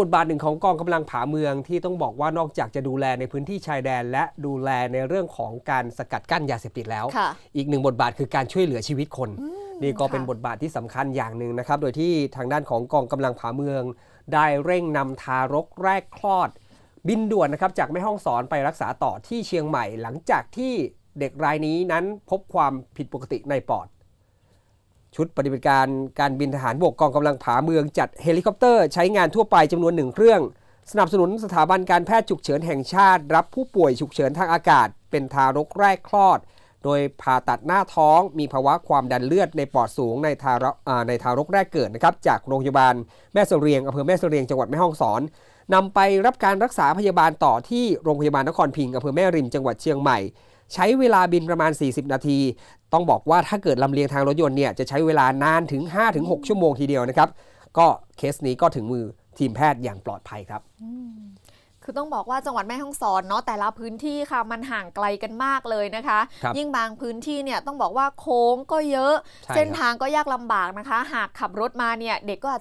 บทบาทหนึ่งของกองกำลังผาเมืองที่ต้องบอกว่านอกจากจะดูแลในพื้นที่ชายแดน และดูแลในเรื่องของการสกัดกั้นยาเสพติดแล้วค่ะอีกหนึ่งบทบาทคือการช่วยเหลือชีวิตคนอืมนี่ก็เป็นค่ะบทบาทที่สำคัญอย่างหนึ่งนะครับ โดยที่ทางด้านของกองกำลังผาเมือง ได้เร่งนำทารกแรกคลอด บินด่วนนะครับจากแม่ห้องสอนไปรักษาต่อที่เชียงใหม่ หลังจากที่เด็กรายนี้นั้นพบความผิดปกติในปอด ชุดปฏิบัติการการบินทหารบกกองกำลังผาเมืองจัดเฮลิคอปเตอร์ใช้งานทั่วไปจำนวนหนึ่งเครื่อง สนับสนุนสถาบันการแพทย์ฉุกเฉินแห่งชาติ รับผู้ป่วยฉุกเฉินทางอากาศ เป็นทารกแรกคลอด โดยผ่าตัดหน้าท้อง มีภาวะความดันเลือดในปอดสูงในทารกในทารกแรกเกิดนะครับจากโรงพยาบาลแม่สเสรียงอำเภอแม่สเสรียงจังหวัดแม่ฮ่องสอน นำไปรับการรักษาพยาบาลต่อที่โรงพยาบาลนครพิงค์อำเภอแม่ริมจังหวัดเชียงใหม่ ใช้เวลาบินประมาณ 40 นาที ต้องบอกว่าถ้าเกิดลำเลียงทางรถยนต์เนี่ยจะใช้เวลานานถึง 5-6 ชั่วโมงทีเดียวนะครับ ก็เคสนี้ก็ถึงมือทีมแพทย์อย่างปลอดภัยครับ คือต้องบอกว่าจังหวัดแม่ฮ่องสอนเนาะแต่ละพื้นที่ค่ะมันห่างไกลกันมากเลยนะคะ ครับยิ่งบางพื้นที่เนี่ยต้องบอกว่าโค้งก็เยอะ ใช่ครับ เส้นทางก็ยากลำบากนะคะ หากขับรถมาเนี่ยเด็กก็อาจ